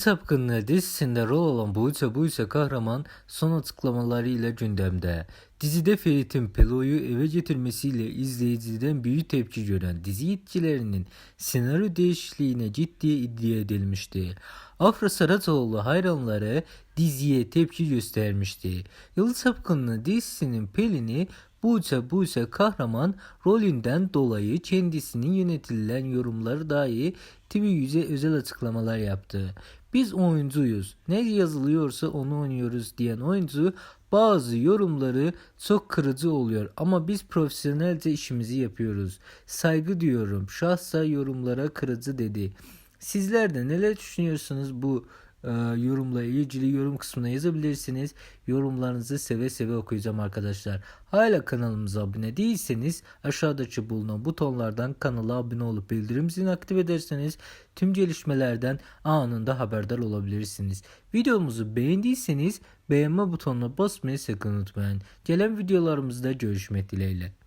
Sapkınlığı dizisinde rol alan Buse Buse kahraman son açıklamalarıyla gündemde. Dizide Ferit'in Pelo'yu eve getirmesiyle izleyiciden büyük tepki gören dizi yetkilerinin senaryo değişikliğine ciddi iddia edilmişti. Afra Saratoğlu hayranları diziye tepki göstermişti. Yıldız Sapkınlığı dizisinin Pelin'i Buse Buse kahraman rolünden dolayı kendisinin yönetilen yorumları dahi TV yüze özel açıklamalar yaptı. Biz oyuncuyuz. Ne yazılıyorsa onu oynuyoruz diyen oyuncu bazı yorumları çok kırıcı oluyor ama biz profesyonelce işimizi yapıyoruz. Saygı diyorum. Şahsa yorumlara kırıcı dedi. Sizler de neler düşünüyorsunuz bu e, yorumla ilgili yorum kısmına yazabilirsiniz. Yorumlarınızı seve seve okuyacağım arkadaşlar. Hala kanalımıza abone değilseniz aşağıdaki bulunan butonlardan kanala abone olup bildirim zilini aktif ederseniz tüm gelişmelerden anında haberdar olabilirsiniz. Videomuzu beğendiyseniz beğenme butonuna basmayı sakın unutmayın. Gelen videolarımızda görüşmek dileğiyle.